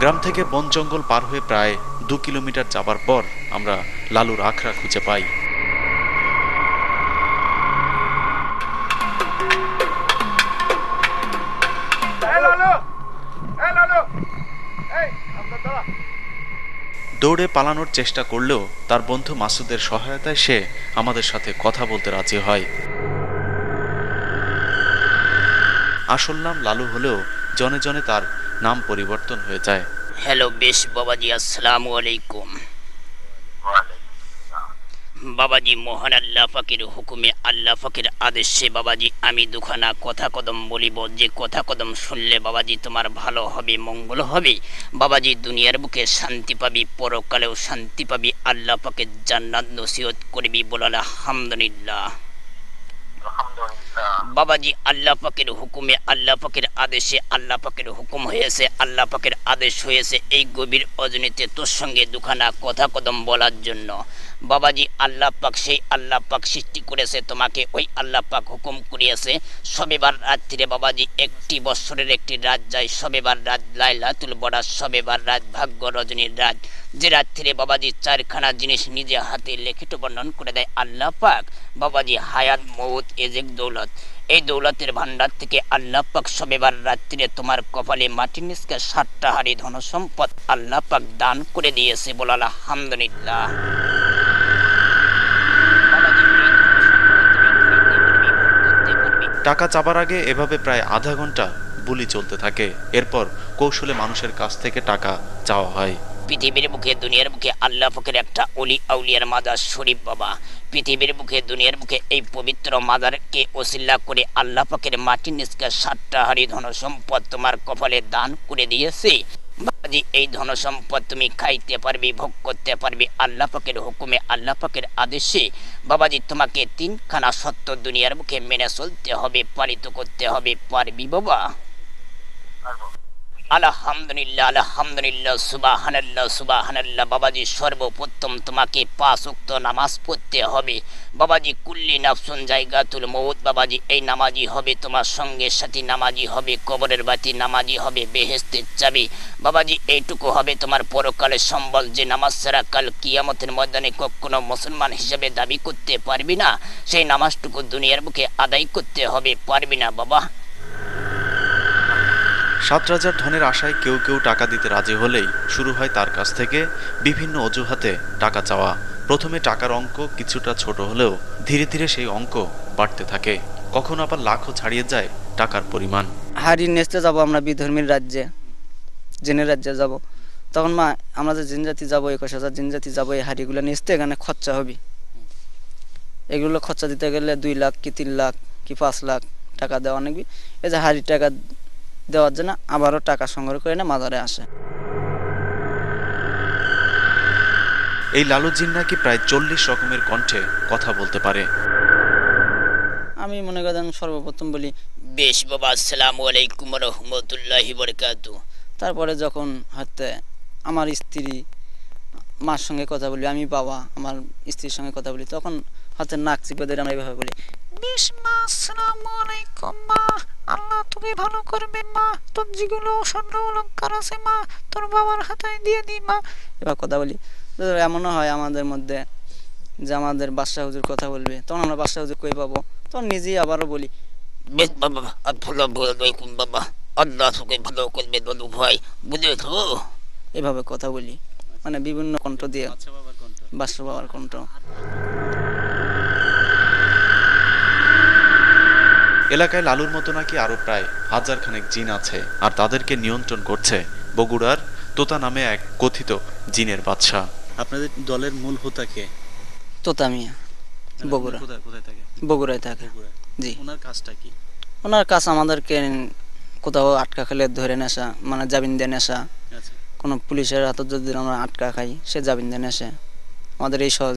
গ্রাম থেকে বন জঙ্গল পার হয়ে প্রায় দু কিলোমিটার যাবার পর আমরা লালুর আখড়া খুঁজে পাই। দৌড়ে পালানোর চেষ্টা করলেও তার বন্ধু মাসুদের সহায়তায় সে আমাদের সাথে কথা বলতে রাজি হয়। আসল নাম লালু হলেও জনে জনে তার নাম পরিবর্তন হয়ে যায়। হ্যালো বেশ বাবাজি, আসসালামু আলাইকুম। বাবাজি, মহান আল্লাহ পাকের হুকুমে আল্লাহ পাকের আদেশে বাবাজি, আমি দুখানা কথা কদম বলিব। যে কথা কদম শুনলে বাবাজি তোমার ভালো হবে, মঙ্গল হবে। বাবাজি, দুনিয়ার বুকে শান্তি পাবি, পরকালেও শান্তি পাবি। আল্লাহ পাকের জান্নাত নসিহত করবি বলাল আলহামদুলিল্লাহ। বাবাজি, আল্লাহ পাকের হুকুমে, আল্লাহ পাকের আদেশে, আল্লাহ পাকের হুকুম হয়েছে, আল্লাহ পাকের আদেশ হয়েছে এই গভীর অজনীতে তোর সঙ্গে দুখানা কথা কদম বলার জন্য। বাবাজি আল্লাহ পাক সেই আল্লাহ পাক সৃষ্টি করেছে, তোমাকে ওই আল্লাহ পাক হুকুম করিয়েছে। সবেবার রাত্রিরে বাবাজি একটি বৎসরের একটি রাত যায়, সবেবার রাত লাইলাতুল বড়া সবেবার রাত ভাগ্য রজনীর রাত। যে রাত্রিরে বাবাজি চারখানা জিনিস নিজে হাতে লিখিত বর্ণন করে দেয় আল্লাহ পাক, বাবাজি হায়াত মৌত এজেক, দৌলত। এই দৌলতের ভান্ডার থেকে আল্লাহ পাক সবেবার রাত্রিরে তোমার কপালে মাটির নিচকে সাতটা হাড়ি ধন সম্পদ আল্লাহ পাক দান করে দিয়েছে বলে আলহামদুলিল্লাহ। টাকা চাবার আগে এভাবে প্রায় আধা ঘণ্টা বুলি চলতে থাকে। এরপর কৌশলে মানুষের কাছ থেকে টাকা চাওয়া হয়। পৃথিবীর বুকে দুনিয়ার বুকে আল্লাহ পাকের একটা অলি আউলিয়ার মাদার শরীফ বাবা। পৃথিবীর বুকে দুনিয়ার বুকে এই পবিত্র মাদারকে ওসিল্লা করে আল্লাহ পাকের মাটির নিষ্কা সাতটা হারি ধন সম্পদ তোমার কপালে দান করে দিয়েছে। বাবাজি এই ধন সম্পদ তুমি খাইতে পারবি, ভোগ করতে পারবি, আল্লাহ পাকের হুকুমে, আল্লাহ পাকের আদেশে। বাবাজি, তোমাকে তিনখানা সত্য দুনিয়ার মুখে মেনে চলতে হবে, পালিত করতে হবে, পারবি বাবা? আলহামদুলিল্লাহ আলহামদুলিল্লাহ, সুবাহানাল্লাহ সুবাহানাল্লাহ, বাবাজি সর্বপ্রথম তোমাকে পাঁচ উক্ত নামাজ পড়তে হবে। বাবাজি কুল্লি নাফসুন জায়গাতুল মৌত বাবাজি এই নামাজি হবে তোমার সঙ্গে সাথী নামাজি হবে কবরের বাতি নামাজি হবে বেহেস্তের চাবি। বাবাজি এইটুকু হবে তোমার পরকালের সম্বল, যে নামাজ ছাড়া কাল কিয়ামতের ময়দানে কখনো মুসলমান হিসেবে দাবি করতে পারবি না, সেই নামাজটুকু দুনিয়ার বুকে আদায় করতে হবে, পারবি না বাবা। সাত রাজার ধনের আশায় কেউ কেউ টাকা দিতে রাজি হলেই শুরু হয় তার কাছ থেকে বিভিন্ন অজুহাতে টাকা চাওয়া। প্রথমে টাকার অঙ্ক কিছুটা ছোট হলেও ধীরে ধীরে সেই অঙ্ক বাড়তে থাকে। কখনো আবার লাখও ছাড়িয়ে যায় টাকার পরিমাণ। হাড়ি নেচতে যাব আমরা বিধর্মীর রাজ্যে, জেনের রাজ্যে যাব। তখন মা, আমরা যে জিন জাতি যাব, একুশ হাজার জিন জাতি যাব, এই হাড়িগুলো নেচতে এখানে খরচা হবে। এগুলো খরচা দিতে গেলে দুই লাখ কি তিন লাখ কি পাঁচ লাখ টাকা দেওয়া অনেক এই যে হাড়ি টাকা দেওয়ার জন্য আবারও টাকা সংগ্রহ করে না মাজারে আসে। এই লালু জিন নাকি প্রায় চল্লিশ রকমের কণ্ঠে কথা বলতে পারে। আমি মনে করেন সর্বপ্রথম বলি বেশ বাবা আসসালামু আলাইকুম রহমতুল্লাহি বরকাতু। তারপরে যখন হয়তো আমার স্ত্রী মার সঙ্গে কথা বলি আমি বাবা আমার স্ত্রীর সঙ্গে কথা বলি তখন হয়তো নাক চিপে আমরা এইভাবে বলি বিশ মা আসসালামু আলাইকুম মা। আল্লাহ তুমি ভালো করবে মা। তোর যেগুলো স্বর্ণ অলঙ্কার আছে মা তোর বাবার হাতায় দিয়ে দি মা। এবার কথা বলি এমনও হয় আমাদের মধ্যে যে আমাদের বাদশাহ হুজুর কথা বলবে তখন আমরা বাদশাহ হুজুর কই পাবো? তখন নিজেই আবারও বলি বেশ বাবা আর আসসালামু আলাইকুম বাবা। আল্লাহ তোকে ভালো করবে বলু ভাই বুঝেছ? এভাবে কথা বলি মানে বিভিন্ন কণ্ঠ দিয়ে। বাদশাহ বাবার কণ্ঠ। এলাকায় লালুর মতো নাকি আরও প্রায় হাজার খানেক জিন আছে আর তাদেরকে নিয়ন্ত্রণ করছে বগুড়ার তোতা নামে এক কথিত জিনের বাদশাহ। আপনাদের দলের মূল হোতা কে? তোতা মিয়া বগুড়া। কোথায় কোথায় থাকে? বগুড়ায় থাকে জি। ওনার কাজটা কি? ওনার কাজ আমাদেরকে কোথাও আটকা খেলে ধরে নেশা মানে জামিন দিয়ে নেশা। আচ্ছা। কোনো পুলিশের হাতে যদি আমরা আটকা খাই সে জামিন দিয়ে নেশে। আমাদের এই সহজ